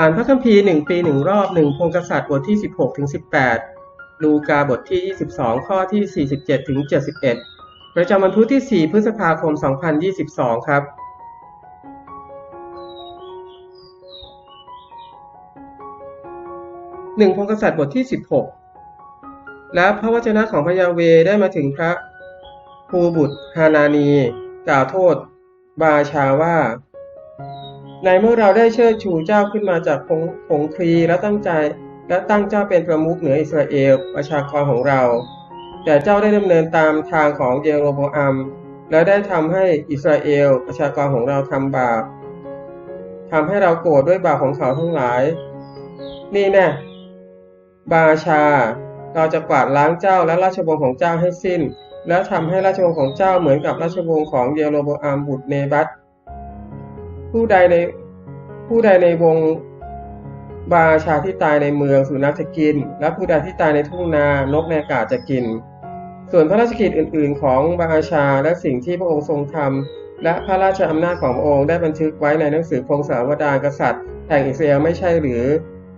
อ่านพระคัมภีร์หนึ่งปีหนึ่งรอบหนึ่งพงกษัตริย์บทที่16ถึง18ลูกาบทที่22ข้อที่47ถึง71ประจำวันพุธที่4พฤษภาคม2022ครับหนึ่งพงกษัตริย์บทที่16และพระวจนะของพระยาเวได้มาถึงพระภูบุตรฮานานี กล่าวโทษ บาชาว่า ในเมื่อเราได้เชิดชูเจ้าขึ้นมาจากผงผงครีและตั้งใจ และตั้งเจ้าเป็นประมุขเหนืออิสราเอลประชากรของเรา แต่เจ้าได้ดำเนินตามทางของเยโรโบอัมและได้ทำให้อิสราเอลประชากรของเราทำบาปทำให้เราโกรธด้วยบาปของเขาทั้งหลาย นี่แน่บาชา เราจะกวาดล้างเจ้าและราชวงศ์ของเจ้าให้สิ้น และทำให้ราชวงศ์ของเจ้าเหมือนกับราชวงศ์ของเยโรโบอัมบุตรเนบัต ผู้ใดในผู้ใดในวงบาชาที่ตายในเมืองสุนัขจะกิน และผู้ใดที่ตายในทุ่งนานกในอากาศจะกิน ส่วนพระราชกิจอื่น ๆ ของบาชาและสิ่งที่พระองค์ทรงทำและพระราชอำนาจของพระองค์ได้บันทึกไว้ในหนังสือพงศาวดารกษัตริย์แห่งอิสราเอลไม่ใช่หรือ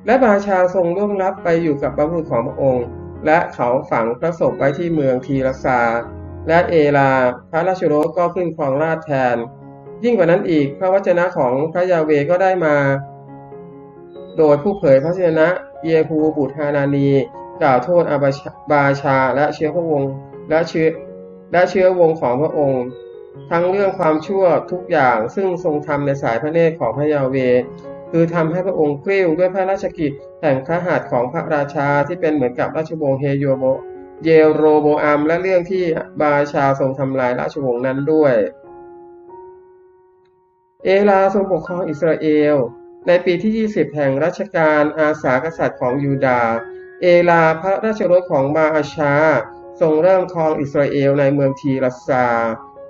และบาชาทรงล่วงลับไปอยู่กับบรรพุษของพระองค์ และเขาฝังพระศพไว้ที่เมืองทีรซาและเอลา พระราชโรก็ขึ้นครองราชแทน ยิ่งกว่านั้นอีกพระวจนะของพระยาเวก็ได้มา โดยผู้เผยพระชนะเยฮูบุตรฮานานี กล่าวโทษอาบาชาและเชื้อพระวงศ์และเชื้อและเชื้อวงของพระองค์ ทั้งเรื่องความชั่วทุกอย่างซึ่งทรงทำในสายพระเนตรของพระยาเว คือทำให้พระองค์กลิ้วด้วยพระราชกิจแห่งพระหัตถ์ของพระราชาที่เป็นเหมือนกับราชวงศ์เฮโยโบเยโรโบอัมและเรื่องที่บาชาทรงทำลายราชวงศ์นั้นด้วย เอลาทรงปกครองอิสราเอล ในปีที่ 20 แห่งรัชกาลอาสากษัตริย์ของยูดา เอลาพระราชรถของบาอาชา ทรงเริ่มครองอิสราเอลในเมืองทีรัสซา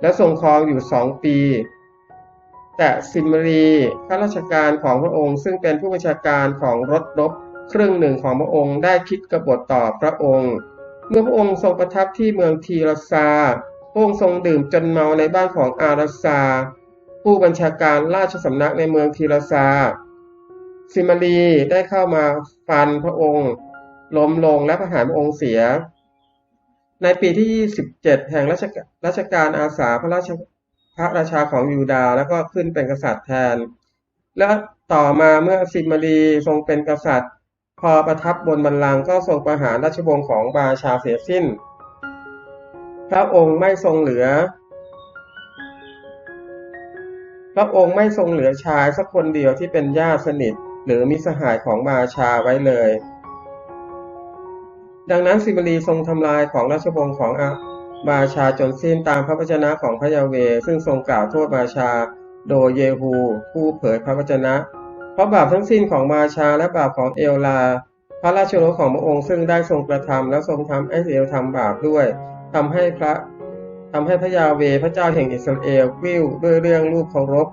และทรงครองอยู่สองปี แต่ซิมรีข้าราชการของพระองค์ซึ่งเป็นผู้บัญชาการของรถรบครึ่งหนึ่งของพระองค์ได้คิดกบฏต่อพระองค์ เมื่อพระองค์ทรงประทับที่เมืองทีรัสซาพระองค์ทรงดื่มจนเมาในบ้านของอารัสซา ผู้บัญชาการราชสำนักในเมืองทีรัสซาซิมารีได้เข้ามาฟันพระองค์ล้มลงและประหารพระองค์เสีย ในปีที่ 27 แห่งรัชการัชการอาสาพระราชพระราชาของยูดาห์แล้วก็ขึ้นเป็นกษัตริย์แทน และต่อมาเมื่อซิมารีทรงเป็นกษัตริย์ พอประทับบนบัลลังก์ก็ทรงประหารราชวงศ์ของบาชาเสียสิ้น พระองค์ไม่ทรงเหลือ พระองค์ไม่ทรงเหลือชายสักคนเดียวที่เป็นญาติสนิท หรือมิสหายของบาชาไว้เลย ดังนั้นซิบรีทรงทำลายของราชวงศ์ของอาบาชาจนสิ้นตามพระวจนะของพระยาเว ซึ่งทรงกล่าวโทษบาชา โดยเยฮู ผู้เผยพระวจนะ เพราะบาปทั้งสิ้นของบาชาและบาปของเอลลา พระราชโอรสของพระองค์ซึ่งได้ทรงกระทำและทรงทำให้เอลทำบาปด้วยทำให้พระ ทำให้พระยาเวพระเจ้าแห่งอิสราเอลวิวด้วยเรื่องรูปเคารพ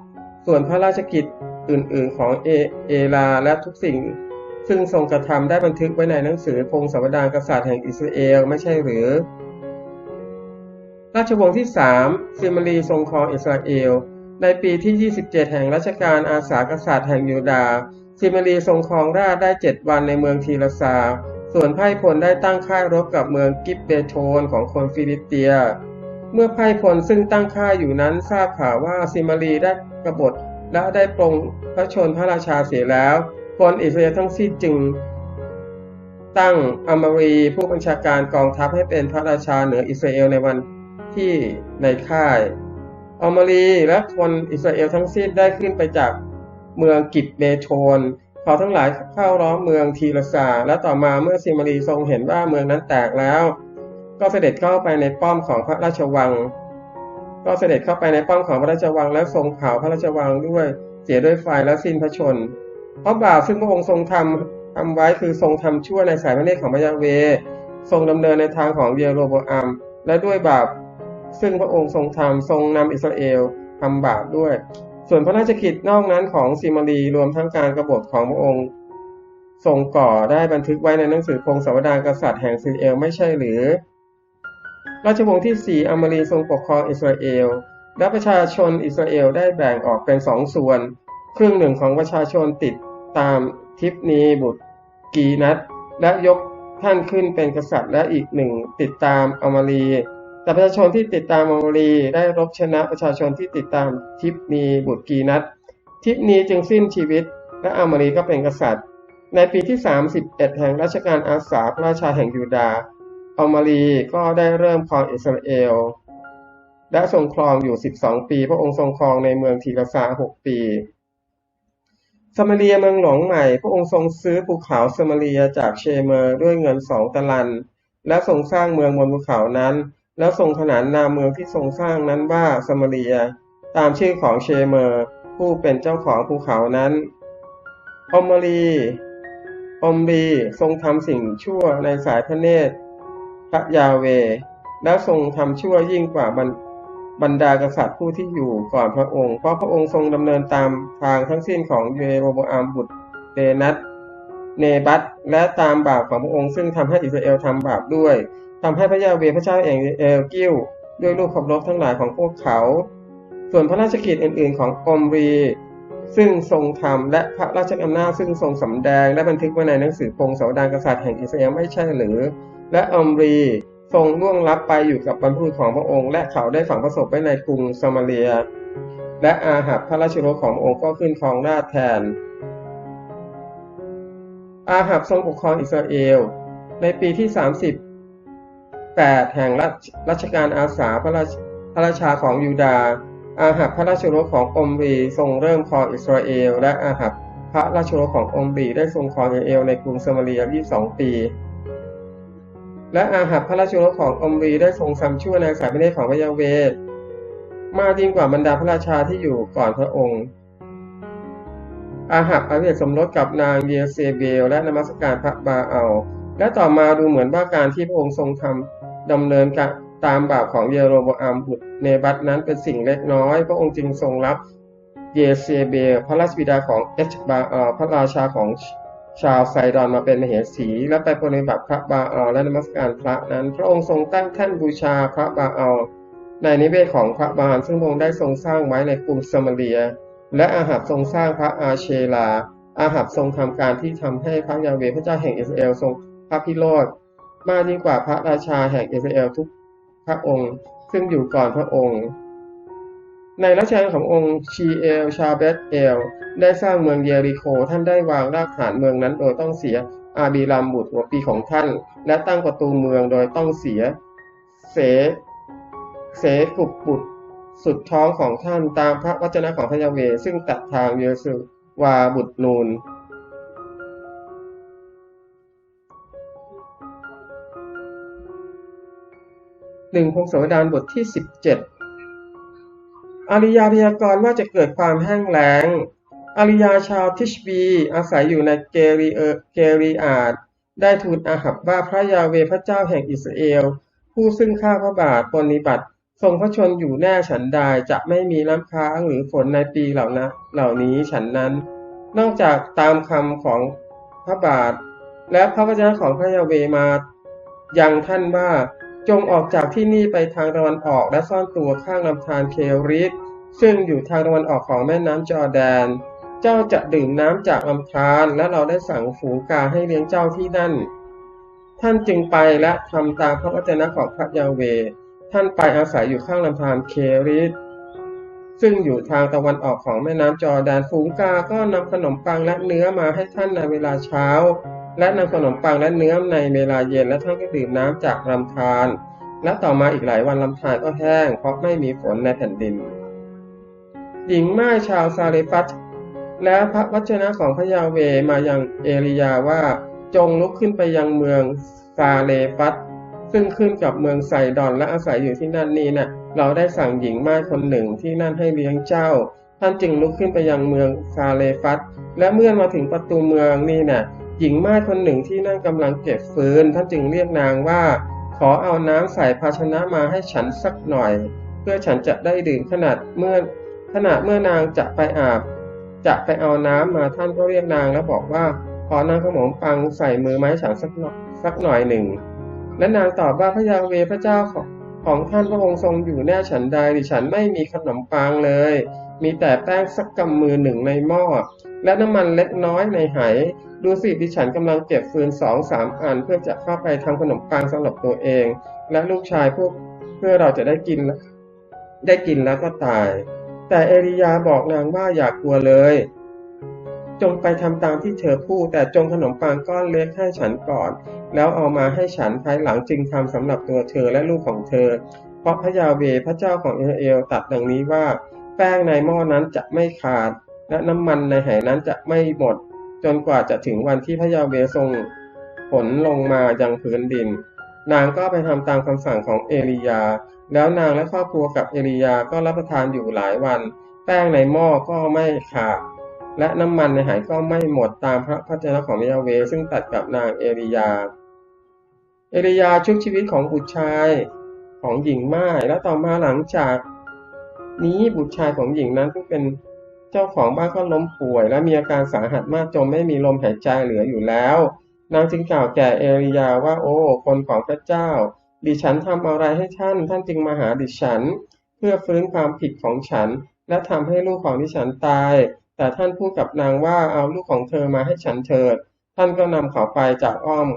ส่วนพระราชกิจอื่นๆของเอเอลาและทุกสิ่ง ซึ่งทรงกระทำได้บันทึกไว้ในหนังสือพงศาวดารกษัตริย์แห่งอิสราเอลไม่ใช่หรือ ราชวงศ์ที่สามซิมารีทรงครองอิสราเอล ในปีที่ 27 แห่งรัชกาลอาสากษัตริย์แห่งยูดาห์ซิมารีทรงครองราชได้เจ็ดวันในเมืองทีรซา ส่วนไพ่พลได้ตั้งค่ายรบกับเมืองกิบเบโทนของคนฟิลิปเตีย เมื่อไพร่พลซึ่งตั้งค่าอยู่นั้นทราบข่าวว่าซิมารีได้กบฏและได้ปรงพระชนพระราชาเสียแล้วคนอิสราเอลทั้งสิ้นจึง ตั้งอมารีผู้บัญชาการกองทัพให้เป็นพระราชาเหนืออิสราเอลในวันที่ในค่ายอมารีและคนอิสราเอลทั้งสิ้นได้ขึ้นไปจากเมืองกิบเบโทนเขาทั้งหลายเข้าล้อมเมืองทีรซาและต่อมาเมื่อซิมารีทรงเห็นว่าเมืองนั้นแตกแล้ว ก็เสด็จเข้าไปในป้อมของพระราชวัง ก็เสด็จเข้าไปในป้อมของพระราชวังและทรงเผาพระราชวังด้วยเสียด้วยไฟและสิ้นพระชน เพราะบาปซึ่งพระองค์ทรงทำทำไว้คือทรงทำชั่วในสายพระเนตรของพระยาเว ทรงดำเนินในทางของเยโรโบอัมและด้วยบาปซึ่งพระองค์ทรงทำทรงนำอิสราเอลทำบาปด้วย ส่วนพระราชกิจนอกนั้นของซิมารีรวมทั้งการกบฏของพระองค์ ทรงก่อได้บันทึกไว้ในหนังสือพงศาวดารกษัตริย์แห่งซิเอลไม่ใช่หรือ ราชวงศ์ที่สี่อามารีทรงปกครองอิสราเอล และประชาชนอิสราเอลได้แบ่งออกเป็นสองส่วน ครึ่งหนึ่งของประชาชนติดตามทิปนีบุตรกีนัทและยกท่านขึ้นเป็นกษัตริย์และอีกหนึ่งติดตามอมารี แต่ประชาชนที่ติดตามอมารีได้รบชนะประชาชนที่ติดตามทิปนีบุตรกีนัททิปนีจึงสิ้นชีวิต และอมารีก็เป็นกษัตริย์ ในปีที่ 31 แห่งรัชกาลอาสาพระราชาแห่งยูดาห์ อมารีก็ได้เริ่มครองอิสราเอล และทรงครองอยู่ 12 ปี พระองค์ทรงครองในเมืองทีรสา6 ปีสมาเรียเมืองหลวงใหม่ พระองค์ทรงซื้อภูเขาสมาเรียจากเชเมอร์ด้วยเงินสองตะลัน และทรงสร้างเมืองบนภูเขานั้น แล้วทรงขนานนามเมืองที่ทรงสร้างนั้นว่าสมาเรีย ตามชื่อของเชเมอร์ ผู้เป็นเจ้าของภูเขานั้นอมรีอมรีทรงทำสิ่งชั่วในสายพระเนตร พระยาเว และทรงทำชั่วยิ่งกว่าบรรบรรดากษัตริย์ผู้ที่อยู่ก่อนพระองค์ เพราะพระองค์ทรงดำเนินตามทางทั้งสิ้นของเยโรบอัมบุตรเดนัตเนบัตและตามบาปของพระองค์ซึ่งทำให้อิสราเอลทำบาปด้วยทำให้พระยาเวพระเจ้าแห่งอิสราเอลกิ้วด้วยลูกขับรบทั้งหลายของพวกเขา ส่วนพระราชกิจอื่น ๆ ของอมรี ซึ่งทรงทำและพระราชอำนาจซึ่งทรงสำแดง และบันทึกไว้ในหนังสือพงศาวดารกษัตริย์แห่งอิสราเอลไม่ใช่หรือ และอมรีทรงล่วงลับไปอยู่กับบรรพุษของพระองค์ และเขาได้ฝังพระศพไว้ในกรุงซามาเรีย และอาหับพระราชโอรสของพระองค์ก็ขึ้นครองราชแทน อาหับทรงปกครองอิสราเอล ในปีที่ 38 แห่งรัชกาลอาสาพระราชพระราชาของยูดาห์ อาหับพระราชโอรสของอมรีทรงเริ่มครองอิสราเอล และอาหับพระราชโอรสของอมรีได้ทรงครองอิสราเอลในกรุงซมาเรีย22 ปี และอาหับพระราชโอรสของอมรีได้ทรงทำชั่วในสายพระเนตรของพระยาเวห์มากยิ่งกว่าบรรดาพระราชาที่อยู่ก่อนพระองค์ อาหับอาเวสมรสกับนางเยเซเบล และนมัสการพระบาอัลและต่อมาดูเหมือนว่าการที่พระองค์ทรงทำดำเนินการ ตามบาปของเยโรโบอัมบุตรเนบัตนั้นเป็นสิ่งเล็กน้อย พระองค์จึงทรงรับเยเซเบลพระราชบิดาของเอชบาอพระราชาของชาวไซดอนมาเป็นมเหสี และไปปฏิบัติพระบาอัลและนมัสการพระนั้น พระองค์ทรงตั้งแท่นบูชาพระบาอัลในนิเวศของพระบาลซึ่งพระองค์ได้ทรงสร้างไว้ในกรุงซามาเรีย และอาหับทรงสร้างพระอาเชลา อาหับทรงทำการที่ทำให้พระยาเวพระเจ้าแห่งอิสราเอลทรงพระพิโรธมากยิ่งกว่าพระราชาแห่งอิสราเอลทุก พระองค์ ซึ่งอยู่ก่อนพระองค์ ในรัชกาลขององค์ชีเอล ชาเบตเอล ได้สร้างเมืองเยริโค ท่านได้วางรากฐานเมืองนั้นโดยต้องเสียอาบีรัมบุตรหัวปีของท่าน และตั้งประตูเมืองโดยต้องเสีย เส เสกุบบุตรสุดท้องของท่านตามพระวจนะของพระยาเวซึ่งตัดทางเยซูวาบุตรนูน หนึ่งพงศาวดารบทที่สิบเจ็ดอาริยาพยากรณ์ว่าจะเกิดความแห้งแล้งอาริยาชาวทิชบีอาศัยอยู่ในเกรีเอเกรีอาดได้ทูลอาหับว่าพระยาเวพระเจ้าแห่งอิสราเอล ผู้ซึ่งข้าพระบาทปฏิบัติ ทรงพระชนอยู่แน่ฉันใดจะไม่มีน้ำค้างหรือฝนในปีเหล่านะเหล่านี้ฉันนั้น นอกจากตามคำของพระบาท และพระวจนะของพระยาเวมายังท่านว่า จงออกจากที่นี่ไปทางตะวันออกและซ่อนตัวข้างลำธารเคริสซึ่งอยู่ทางตะวันออกของแม่น้ำจอแดน เจ้าจะดื่มน้ำจากลำธารและเราได้สั่งฝูงกาให้เลี้ยงเจ้าที่นั่น ท่านจึงไปและทำตามพระวจนะของพระยาเว ท่านไปอาศัยอยู่ข้างลำธารเคริสซึ่งอยู่ทางตะวันออกของแม่น้ำจอแดนฝูงกาก็นำขนมปังและเนื้อมาให้ท่านในเวลาเช้า และนำขนมปังและเนื้อในเวลาเย็นและท่านก็ดื่มน้ำจากลำธารและต่อมาอีกหลายวันลำธารก็แห้ง เพราะไม่มีฝนในแผ่นดิน หญิงม่ายชาวซาเลฟัตและพระวจนะของพระยาเวมายังเอลียาว่าจงลุกขึ้นไปยังเมืองซาเลฟัตซึ่งขึ้นกับเมืองไซดอนและอาศัยอยู่ที่นั่นนี่นะ่ะ เราได้สั่งหญิงม่ายคนหนึ่งที่นั่นให้เลี้ยงเจ้า ท่านจึงลุกขึ้นไปยังเมืองซาเลฟัตและเมื่อมาถึงประตูเมืองนี่นะ่ะ หญิงม่ายคนหนึ่งที่นั่นกำลังเก็บฟืน ท่านจึงเรียกนางว่า ขอเอาน้ำใส่ภาชนะมาให้ฉันสักหน่อย เพื่อฉันจะได้ดื่มขนาดเมื่อขณะเมื่อนางจะไปอาบ จะไปเอาน้ำมาท่านก็เรียกนางแล้วบอกว่าขอนางขนมปังใส่มือไม้ฉันสักหน่อยสักหน่อยหนึ่ง และนางตอบว่าพระยาเวพระเจ้าของของท่านพระองค์ทรงอยู่แน่ฉันใดดิฉันไม่มีขนมปังเลย มีแต่แป้งสักกำมือหนึ่งในหม้อ และน้ำมันเล็กน้อยในไหดูสิดิฉันกำลังเก็บฟืนสองสามอัน เพื่อจะเข้าไปทำขนมปังสำหรับตัวเอง และลูกชายพวกเพื่อเราจะได้กิน ได้กินแล้วก็ตาย แต่เอลียาบอกนางว่าอย่ากลัวเลย จงไปทำตามที่เธอพูด แต่จงขนมปังก้อนเล็กให้ฉันก่อน แล้วเอามาให้ฉันภายหลังจึงทำสำหรับตัวเธอและลูกของเธอ เพราะพระยาเวพระเจ้าของอิสราเอลตรัสดังนี้ว่า แป้งในหม้อนั้นจะไม่ขาด และน้ำมันในไหนั้นจะไม่หมด จนกว่าจะถึงวันที่พระยาเวทรงผลลงมายังพื้นดิน นางก็ไปทำตามคำสั่งของเอลียา แล้วนางและครอบครัวกับเอลียาก็รับประทานอยู่หลายวัน แป้งในหม้อก็ไม่ขาดและน้ำมันในไหก็ไม่หมดตามพระพระเจ้าของยาเวซึ่งตัดกับนางเอลียา เอลียาชุบชีวิตของบุตรชายของหญิงม่ายและต่อมาหลังจาก นี้บุตรชายของหญิงนั้นซึ่งเป็น เจ้าของบ้านก็ล้มป่วย และมีอาการสาหัสมากจนไม่มีลมหายใจเหลืออยู่แล้ว นางจึงกล่าวแก่เอลียาว่าโอ้ คนของพระเจ้า ดิฉันทำอะไรให้ท่าน ท่านจึงมาหาดิฉัน เพื่อฟื้นความผิดของฉัน และทำให้ลูกของดิฉันตาย แต่ท่านพูดกับนางว่าเอาลูกของเธอมาให้ฉันเถิด ท่านก็นำเขาไปจากอ้อม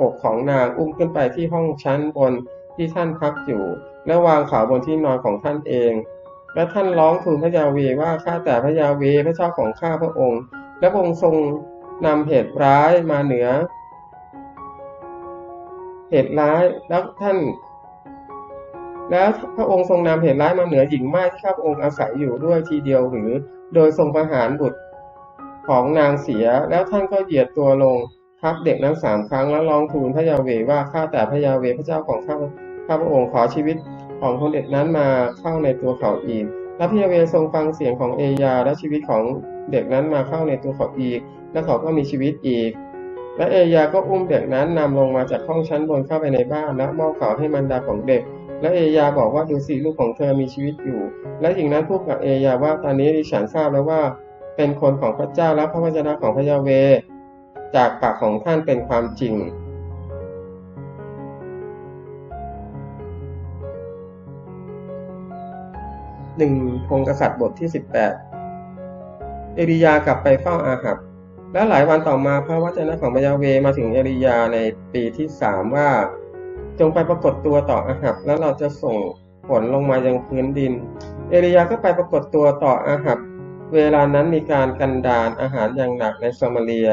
อกของนางอุ้มขึ้นไปที่ห้องชั้นบนที่ท่านพักอยู่ และวางเขาบนที่นอนของท่านเอง และท่านร้องทูลพระยาเวว่าข้าแต่พระยาเวพระเจ้าของข้าพระองค์ และองค์ทรงนำเหตุร้ายมาเหนือ เหตุร้ายแล้วท่าน แล้วพระองค์ทรงนำเหตุร้ายมาเหนือหญิงไม้ที่ข้าพระองค์อาศัยอยู่ด้วยทีเดียวหรือ โดยทรงประหารบุตรของนางเสีย แล้วท่านก็เหยียดตัวลงทับเด็กนั้นสามครั้งแล้วร้องทูลพระยาเวว่าข้าแต่พระยาเวพระเจ้าของข้าข้าพระองค์ขอชีวิต ของคนเด็กนั้นมาเข้าในตัวเขาอีกและพระยาเวทรงฟังเสียงของเอยาและชีวิตของเด็กนั้นมาเข้าในตัวเขาอีก และเขาก็มีชีวิตอีก และเอยาก็อุ้มเด็กนั้นนำลงมาจากห้องชั้นบนเข้าไปในบ้านและมอบเขาให้มันดาของเด็ก และเอยาบอกว่าดูสิลูกของเธอมีชีวิตอยู่ และหญิงนั้นพูดกับเอยาว่าตอนนี้ดิฉันทราบแล้วว่า เป็นคนของพระเจ้าและพระวจนะของพระยาเว จากปากของท่านเป็นความจริง หนึ่งพงกษัตริย์บทที่สิบแปดเอลียากลับไปเฝ้าอาหับ และหลายวันต่อมาพระวจนะของพยาเวมาถึงเอลียาในปีที่สามว่า จงไปปรากฏตัวต่ออาหับ แล้วเราจะส่งฝนลงมายังพื้นดิน เอลียาก็ไปปรากฏตัวต่ออาหับ เวลานั้นมีการกันดานอาหารอย่างหนักในซมาเรีย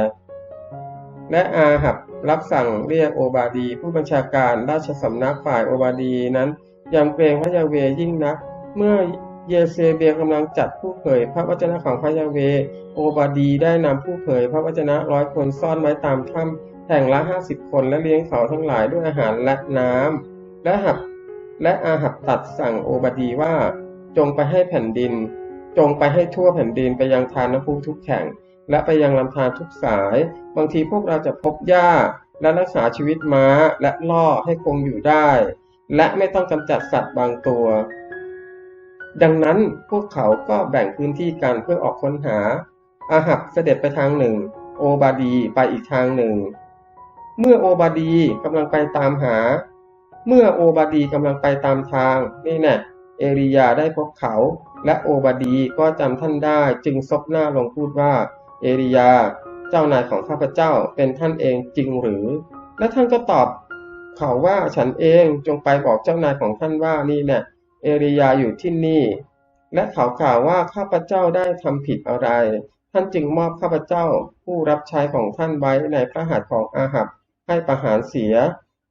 และอาหับรับสั่งเรียกโอบาดี ผู้บัญชาการราชสำนักฝ่ายโอบาดีนั้นยำเกรงพระยาเวยิ่งนัก เมื่อ เยเซเบลกำลังจัดผู้เผย พระวจนะของพระยาเว โอบาดีได้นำผู้เผย พระวจนะร้อยคนซ่อนไว้ตามถ้ำแห่งละห้าสิบคนและเลี้ยงเขาทั้งหลายด้วยอาหารและน้ำและหับและอาหับตัดสั่งโอบาดีว่า จงไปให้แผ่นดิน จงไปให้ทั่วแผ่นดินไปยังทานน้ำพุทุกแห่ง และไปยังลำธารทุกสาย บางทีพวกเราจะพบหญ้าและรักษาชีวิตม้าและล่อให้คงอยู่ได้ และไม่ต้องกำจัดสัตว์บางตัว ดังนั้นพวกเขาก็แบ่งพื้นที่กันเพื่อออกค้นหา อาหับเสด็จไปทางหนึ่ง โอบาดีไปอีกทางหนึ่ง เมื่อโอบาดีกำลังไปตามหา เมื่อโอบาดีกำลังไปตามทางนี่แน่เอริยาได้พบเขา และโอบาดีก็จำท่านได้จึงซบหน้าลงพูดว่า เอลียา เจ้านายของข้าพเจ้าเป็นท่านเองจริงหรือ และท่านก็ตอบเขาว่าฉันเองจงไปบอกเจ้านายของท่านว่านี่เนี่ย เอลียาอยู่ที่นี่ และเขากล่าวว่าข้าพเจ้าได้ทำผิดอะไร ท่านจึงมอบข้าพเจ้าผู้รับใช้ของท่านไว้ในพระหัตถ์ของอาหับให้ประหารเสีย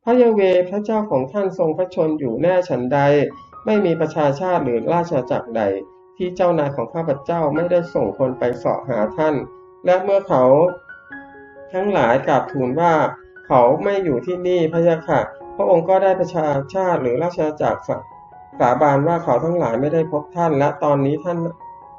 พระยาเวพระเจ้าของท่านทรงพระชนอยู่แน่ฉันใด ไม่มีประชาชาติหรือราชจักรใด ที่เจ้านายของข้าพเจ้าไม่ได้ส่งคนไปเสาะหาท่าน และเมื่อเขาทั้งหลายกราบทูลว่าเขาไม่อยู่ที่นี่พระยาค่ะ พระองค์ก็ได้ประชาชาติหรือราชอาณาจักร สาบานว่าเขาทั้งหลายไม่ได้พบท่านและตอนนี้ท่าน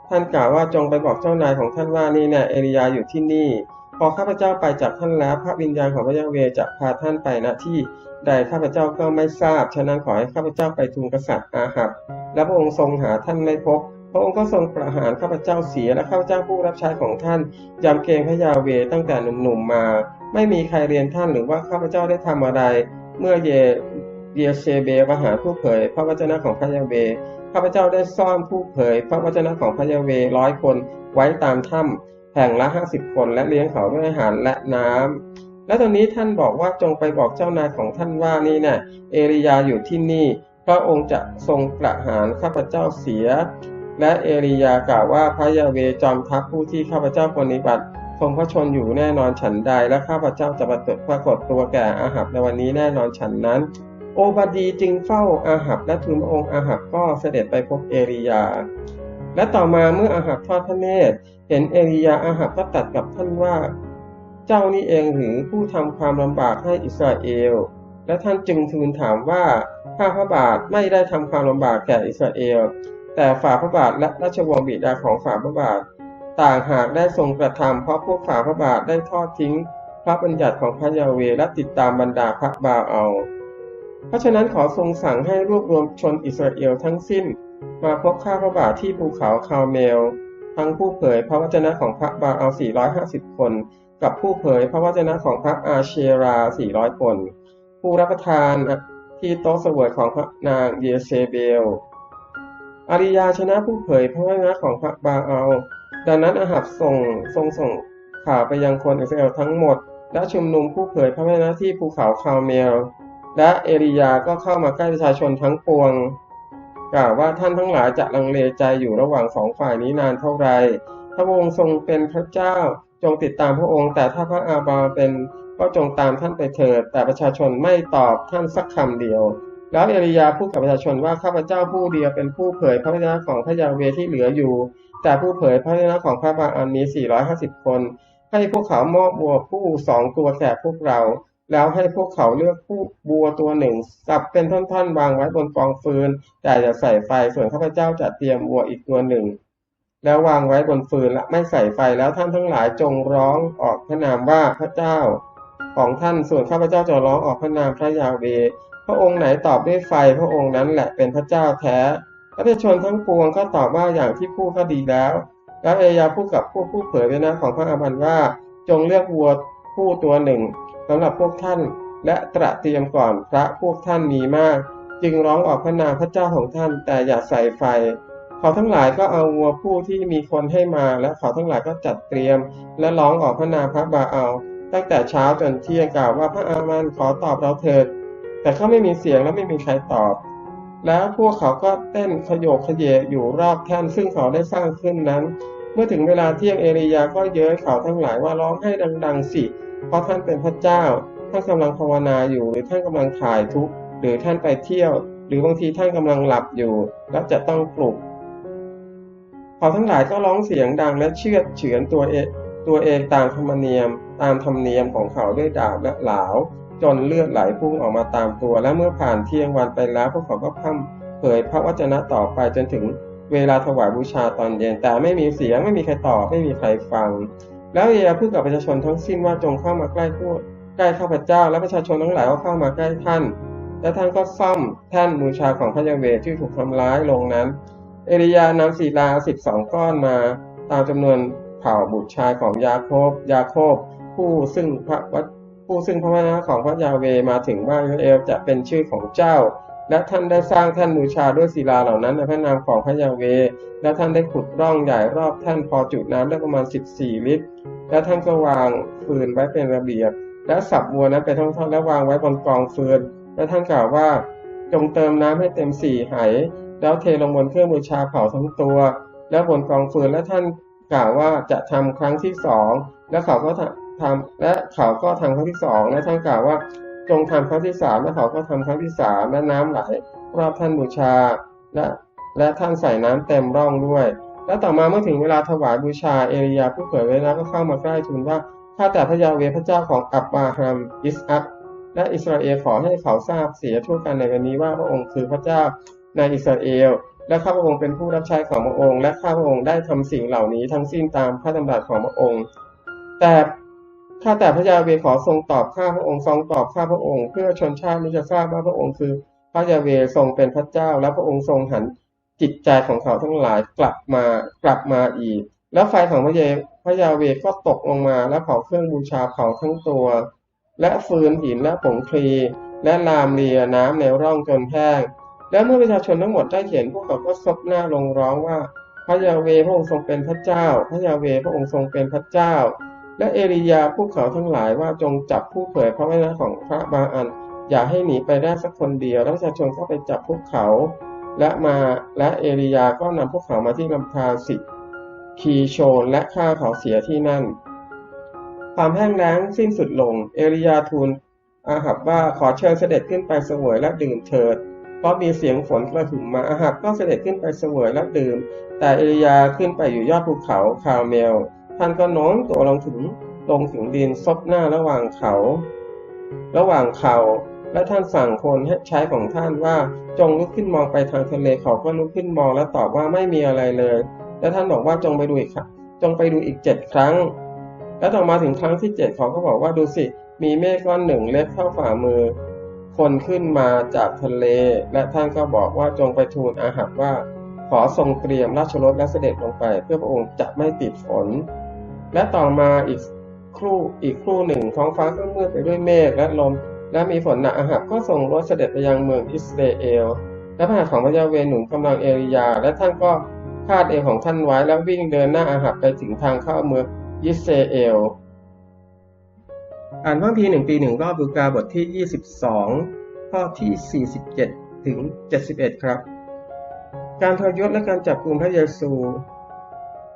ท่านกล่าวว่าจงไปบอกเจ้านายของท่านว่านี่เนี่ยเอลียาอยู่ที่นี่ พอข้าพเจ้าไปจากท่านแล้ว พระวิญญาณของพระยาเวจะพาท่านไปณที่ใดข้าพเจ้าก็ไม่ทราบ ฉะนั้นขอให้ข้าพเจ้าไปทูลกษัตริย์อาหับ และพระองค์ทรงหาท่านไม่พบ พระองค์ก็ทรงประหารข้าพเจ้าเสียและข้าพเจ้าผู้รับใช้ของท่านยำเกรงพระยาเวตั้งแต่หนุ่มๆมา ไม่มีใครเรียนท่านหรือว่าข้าพเจ้าได้ทำอะไร เมื่อเย เดียเซเบลปหาผู้เผย พระวจนะของพระยาเวข้าพเจ้าได้ซ่อนผู้เผย พระวจนะของพระยาเวร้อยคนไว้ตามถ้ำแห่งละห้าสิบคนและเลี้ยงเขาด้วยอาหารและน้ำและตอนนี้ท่านบอกว่าจงไปบอกเจ้านายของท่านว่านี่เนี่ยเอลียาอยู่ที่นี่ พระองค์จะทรงประหารข้าพเจ้าเสีย และเอลียากล่าวว่าพระยาเวจอมทัพผู้ที่ข้าพเจ้าปฏิบัติทรงพระชนอยู่แน่นอนฉันใด และข้าพเจ้าจะปรากฏปรากฏตัวแก่อาหับในวันนี้แน่นอนฉันนั้น โอบดีจึงเฝ้าอาหับและทูลพระองค์อาหับก็เสด็จไปพบเอลียา และต่อมาเมื่ออาหับทอดพระเนตรเห็นเอลียาอาหับก็ตัดกับท่านว่า เจ้านี่เองหรือผู้ทำความลำบากให้อิสราเอล และท่านจึงทูลถามว่าข้าพระบาทไม่ได้ทำความลำบากแก่อิสราเอล แต่ฝ่าพระบาทและราชวงศ์บิดาของฝ่าพระบาท ต่างหากได้ทรงกระทำเพราะพวกฝ่าพระบาทได้ทอดทิ้ง พระบัญญัติของพระยาเวและติดตามบรรดาพระบาเอา เพราะฉะนั้นขอทรงสั่งให้รวบรวมชนอิสราเอลทั้งสิ้น มาพบข้าพระบาทที่ภูเขาคาร์เมล ทั้งผู้เผยพระวจนะของพระบาเอา 450 คน กับผู้เผยพระวจนะของพระอาเชรา 400 คน ผู้รับประทานที่โต๊ะเสวยของพระนางเยเซเบลอาริยาชนะผู้เผยพระวจนะของพระบาเอา ดังนั้นอาหับส่งทรงส่งข่าวไปยังคนอิสราเอลทั้งหมด และชุมนุมผู้เผยพระวจนะที่ภูเขาคาร์เมล และเอลียาก็เข้ามาใกล้ประชาชนทั้งปวง กล่าวว่าท่านทั้งหลายจะลังเลใจอยู่ระหว่างสองฝ่ายนี้นานเท่าไรพระองค์ทรงเป็นพระเจ้าจงติดตามพระองค์ แต่ถ้าพระอาบาเป็นก็จงตามท่านไปเถิด แต่ประชาชนไม่ตอบท่านสักคำเดียว แล้วเอลียาพูดกับประชาชนว่าข้าพเจ้าผู้เดียวเป็นผู้เผยพระวจนะของพระยาเวที่เหลืออยู่ แต่ผู้เผยพระวจนะของพระบาอันมี450 คน ให้พวกเขามอบบัวผู้สองตัวแก่พวกเรา แล้วให้พวกเขาเลือกผู้บัวตัวหนึ่งสับเป็นท่อนๆ วางไว้บนกองฟืน แต่อย่าใส่ไฟส่วนข้าพเจ้าจะเตรียมบัวอีกตัวหนึ่ง แล้ววางไว้บนฟืนและไม่ใส่ไฟแล้วท่านทั้งหลายจงร้องออกพระนามว่าพระเจ้า ของท่านส่วนข้าพเจ้าจะร้องออกพระนามพระยาเวพระองค์ไหนตอบด้วยไฟพระองค์นั้นแหละเป็นพระเจ้าแท้ประชาชนทั้งปวงก็ตอบว่าอย่างที่พูดก็ดีแล้ว แล้วเอยาพูดกับผู้ผู้เผยไว้นะของพระอาบันว่า จงเลือกวัวผู้ตัวหนึ่ง สำหรับพวกท่าน และตระเตรียมก่อนพระพวกท่านมีมาก จึงร้องออกพระนามพระเจ้าของท่านแต่อย่าใส่ไฟ เขาทั้งหลายก็เอาวัวผู้ที่มีคนให้มา และเขาทั้งหลายก็จัดเตรียม และร้องออกพระนามพระบาเอา ตั้งแต่เช้าจนเที่ยงกล่าวว่าพระอามันขอตอบเราเถิด แต่เขาไม่มีเสียงและไม่มีใครตอบแล้วพวกเขาก็เต้นขยโยกขยเยอยู่รอบแท่นซึ่งเขาได้สร้างขึ้นนั้น เมื่อถึงเวลาเที่ยงเอลียาก็เย้ยเขาทั้งหลายว่าร้องให้ดัง ๆ สิ เพราะท่านเป็นพระเจ้า ท่านกำลังภาวนาอยู่ หรือท่านกำลังถ่ายทุกข์ หรือท่านไปเที่ยว หรือบางทีท่านกำลังหลับอยู่ และจะต้องปลุก เขาทั้งหลายก็ร้องเสียงดังและเชื่อดเฉือนตัวเองตัวเองตามธรรมเนียม ตามธรรมเนียมของเขาด้วยดาบและหลาว จนเลือดไหลพุ่งออกมาตามตัว และเมื่อผ่านเที่ยงวันไปแล้ว พวกเขาก็พั่มเผยพระวจนะต่อไปจนถึงเวลาถวายบูชาตอนเย็นแต่ไม่มีเสียงไม่มีใครตอบไม่มีใครฟัง แล้วเอียพูดกับประชาชนทั้งสิ้นว่าจงเข้ามาใกล้พูดใกล้ข้าพเจ้า และประชาชนทั้งหลายก็เข้ามาใกล้ท่าน และท่านก็ซ่อมแท่นบูชาของพระยาเวที่ถูกทำร้ายลงนั้น เอลียานำศิลาสิบสองก้อนมาตามจำนวนเผ่าบุตรชายของยาโคบ ยาโคบ ผู้ซึ่งพระวัดผู้ซึ่งพระวจนะของพระยาเวมาถึงบ้านอิสราเอลจะเป็นชื่อของเจ้า และท่านได้สร้างแท่นบูชาด้วยศิลาเหล่านั้นในพระนามของพระยาเว และท่านได้ขุดร่องใหญ่รอบแท่นพอจุน้ำได้ประมาณ 14 ลิตร และท่านก็วางฟืนไว้เป็นระเบียบ และสับวัวนั้นเป็นท่อนๆและวางไว้บนกองฟืน และท่านกล่าวว่าจงเติมน้ำให้เต็มสี่ไหแล้วเทลงบนเครื่องบูชาเผาทั้งตัว และบนกองฟืนและท่านกล่าวว่าจะทำครั้งที่สองและเขาก็ทำและเขาก็ทำครั้งที่สองและท่านกล่าวว่า จงทำครั้งที่สามและเขาก็ทำครั้งที่สามและน้ำไหลรอบท่านบูชา และและท่านใส่น้ำเต็มร่องด้วย และต่อมาเมื่อถึงเวลาถวายบูชาเอลียาผู้เผยไว้แล้วก็เข้ามาใกล้ทูลว่าข้าแต่พระยาเวพระเจ้าของอับบราฮัมอิสอัคและอิสราเอลขอให้เขาทราบเสียทั่วกันในวันนี้ว่าพระองค์คือพระเจ้าในอิสราเอลและข้าพระองค์เป็นผู้รับใช้ของพระองค์ และข้าพระองค์ได้ทำสิ่งเหล่านี้ทั้งสิ้นตามพระดำรัสของพระองค์ แต่ ข้าแต่พระยาเวขอทรงตอบข้าพระองค์ทรงตอบข้าพระองค์ เพื่อชนชาตินี้จะทราบว่าพระองค์คือพระยาเวทรงเป็นพระเจ้า และพระองค์ทรงหันจิตใจของเขาทั้งหลายกลับมากลับมาอีก แล้วไฟของพระเยพระยาเวก็ตกลงมาและเผาเครื่องบูชาเผาทั้งตัว และฟืนหินและผงคลี และลามเลียน้ำในร่องจนแห้งแล้วเมื่อประชาชนทั้งหมดได้เห็นพวกเขาก็ซบหน้าลงร้องว่า พระยาเวพระองค์ทรงเป็นพระเจ้า พระยาเวพระองค์ทรงเป็นพระเจ้า และเอลียาพวกเขาทั้งหลายว่าจงจับผู้เผยพระวจนะของพระบาอัน อย่าให้หนีไปได้สักคนเดียวแล้วประชาชนก็ไปจับพวกเขา และมาและเอลียาก็นำพวกเขามาที่ลำธารสิคีโชนและฆ่าเขาเสียที่นั่น ความแห้งแล้งสิ้นสุดลง เอลียาทูลอาหับว่าขอเชิญเสด็จขึ้นไปเสวยและดื่มเถิดเพราะมีเสียงฝนกระหึ่มมาอาหับก็เสด็จขึ้นไปเสวยและดื่ม แต่เอลียาขึ้นไปอยู่ยอดภูเขาคาเมล ท่านก็โน้มตัวลงถึงลงถึงดินซบหน้าระหว่างเขา ระหว่างเขาและท่านสั่งคนให้ใช้ของท่านว่าจงลุกขึ้นมองไปทางทะเลเขาก็ลุกขึ้นมองและตอบว่าไม่มีอะไรเลย และท่านบอกว่าจงไปดูอีกจงไปดูอีกเจ็ดครั้ง และต่อมาถึงครั้งที่เจ็ดเขาก็บอกว่าดูสิ มีเมฆก้อนหนึ่งเล็กเท่าฝ่ามือ คนขึ้นมาจากทะเล และท่านก็บอกว่าจงไปทูลอาหับว่า ขอทรงเตรียมราชรถและเสด็จลงไป เพื่อพระองค์จะไม่ติดฝน และต่อมาอีกครู่อีกครู่หนึ่งท้องฟ้าก็มืดไปด้วยเมฆและลม และมีฝนหนักอาหับก็ส่งรถเสด็จไปยังเมืองอิสราเอล และพระหัตถ์ของพระยาเวหนุนกำลังเอริยา และท่านก็คาดเอวของท่านไว้แล้ววิ่งเดินหน้าอาหับไปถึงทางเข้าเมืองยิสเซเอล อ่านว่างพีหนึ่งปีหนึ่งรอบดูกาบทที่ 22 ข้อที่ 47 ถึง 71 ครับ การทรยศและการจับกลุ่มพระเยซู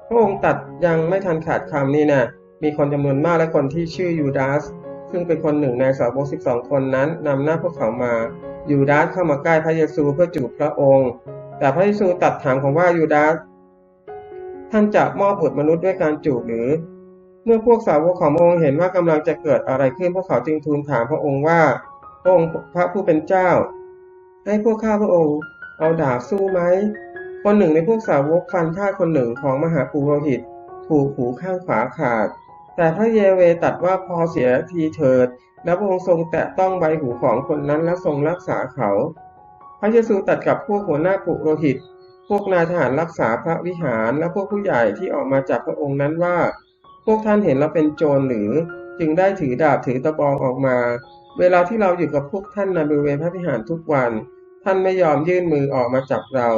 พระองค์ตัดยังไม่ทันขาดคำนี่นะมีคนจำนวนมากและคนที่ชื่อยูดาส ซึ่งเป็นคนหนึ่งในสาวก12คนนั้นนำหน้าพวกเขามา ยูดาสเข้ามาใกล้พระเยซูเพื่อจูบพระองค์ แต่พระเยซูตัดถามของว่ายูดาส ท่านจะมอบบุตรมนุษย์ด้วยการจูบหรือ เมื่อพวกสาวกของพระองค์เห็นว่ากำลังจะเกิดอะไรขึ้นพวกเขาจึงทูลถามพระองค์ว่าพระองค์พระผู้เป็นเจ้า ให้พวกข้าพระองค์เอาดาบสู้ไหม คนหนึ่งในพวกสาวกฟันท่าคนหนึ่งของมหาปุโรหิต ถูกหูข้างขวาขาด แต่พระเยเวตัดว่าพอเสียทีเถิด และพระองค์ทรงแตะต้องใบหูของคนนั้นและทรงรักษาเขา พระเยซูตัดกับพวกหัวหน้าปุโรหิต พวกนายทหารรักษาพระวิหารและพวกผู้ใหญ่ที่ออกมาจากพระองค์นั้นว่า พวกท่านเห็นเราเป็นโจรหรือจึงได้ถือดาบถือตะบองออกมา เวลาที่เราอยู่กับพวกท่านในบริเวณพระวิหารทุกวัน ท่านไม่ยอมยื่นมือออกมาจับเรา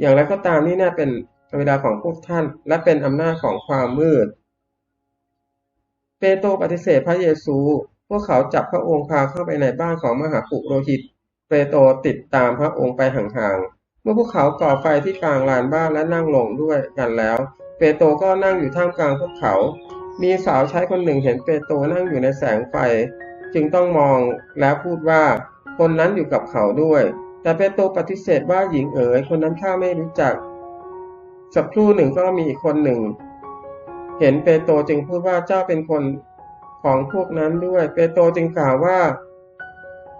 อย่างไรก็ตามนี่น่าเป็นเวลาของพวกท่าน และเป็นอำนาจของความมืด เปโตรปฏิเสธพระเยซู พวกเขาจับพระองค์พาเข้าไปในบ้านของมหาปุโรหิต เปโตรติดตามพระองค์ไปห่างๆ เมื่อพวกเขาก่อไฟที่กลางลานบ้านและนั่งลงด้วยกันแล้ว เปโตรก็นั่งอยู่ท่ามกลางพวกเขา มีสาวใช้คนหนึ่งเห็นเปโตรนั่งอยู่ในแสงไฟ จึงต้องมองแล้วพูดว่าคนนั้นอยู่กับเขาด้วย แต่เปโตรปฏิเสธว่าหญิงเอ๋ยคนนั้นข้าไม่รู้จัก สักครู่หนึ่งก็มีอีกคนหนึ่ง เห็นเปโตรจึงพูดว่าเจ้าเป็นคนของพวกนั้นด้วย เปโตรจึงกล่าวว่า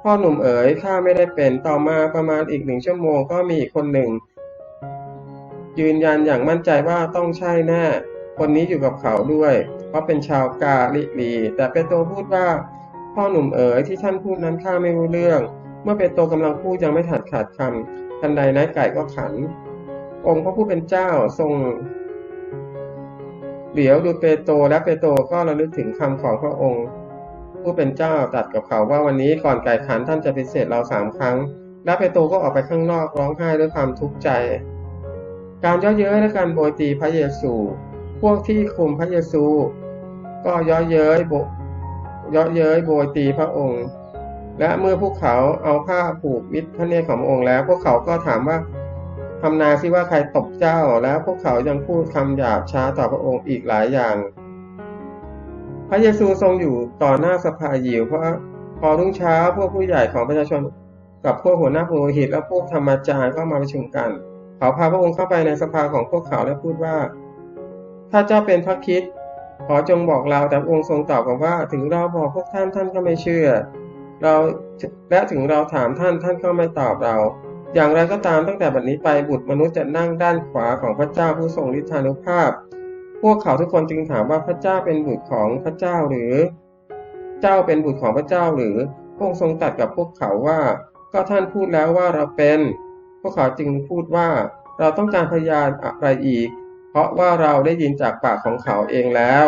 พ่อหนุ่มเอ๋ยข้าไม่ได้เป็นต่อมาประมาณอีกหนึ่งชั่วโมงก็มีอีกคนหนึ่ง ยืนยันอย่างมั่นใจว่าต้องใช่แน่คนนี้อยู่กับเขาด้วย เพราะเป็นชาวกาลิลีแต่เปโตรพูดว่า พ่อหนุ่มเอ๋ยที่ท่านพูดนั้นข้าไม่รู้เรื่อง เมื่อเปโตรกำลังพูดยังไม่ถัดขาดคำทันใดนายไก่ก็ขัน องค์พระผู้เป็นเจ้าทรงเหลียวดูเปโตรและเปโตรก็ระลึกถึงคำของพระองค์ ผู้เป็นเจ้าตรัสกับเขาว่าวันนี้ก่อนไก่ขันท่านจะปฏิเสธเราสามครั้ง และเปโตรก็ออกไปข้างนอกร้องไห้ด้วยความทุกข์ใจ การย่อเย้ยและการโบยตีพระเยซูพวกที่คุมพระเยซู ก็ย่อเย้ยโบย่อเย้ยโบยตีพระองค์ และเมื่อพวกเขาเอาผ้าผูกมิดพระเนตรของพระองค์แล้ว พวกเขาก็ถามว่าทำนายซิว่าใครตบเจ้า แล้วพวกเขายังพูดคำหยาบช้าต่อพระองค์อีกหลายอย่าง พระเยซูทรงอยู่ต่อหน้าสภายิวเพราะพอรุ่งเช้าพวกผู้ใหญ่ของประชาชน กับพวกหัวหน้าปุโรหิตและพวกธรรมจารย์ก็มาประชุมกัน เขาพาพระองค์เข้าไปในสภาของพวกเขาและพูดว่า ถ้าเจ้าเป็นพระคิดขอจงบอกเราแต่องค์ทรงตอบกับว่า ถึงเราบอกพวกท่านท่านก็ไม่เชื่อ เราและถึงเราถามท่านท่านก็ไม่ตอบเรา อย่างไรก็ตามตั้งแต่บัดนี้ไปบุตรมนุษย์จะนั่งด้านขวาของพระเจ้าผู้ทรงฤทธานุภาพ พวกเขาทุกคนจึงถามว่าพระเจ้าเป็นบุตรของพระเจ้าหรือ เจ้าเป็นบุตรของพระเจ้าหรือพระองค์ทรงตรัสกับพวกเขาว่า ก็ท่านพูดแล้วว่าเราเป็น พวกเขาจึงพูดว่า เราต้องการพยานอะไรอีก เพราะว่าเราได้ยินจากปากของเขาเองแล้ว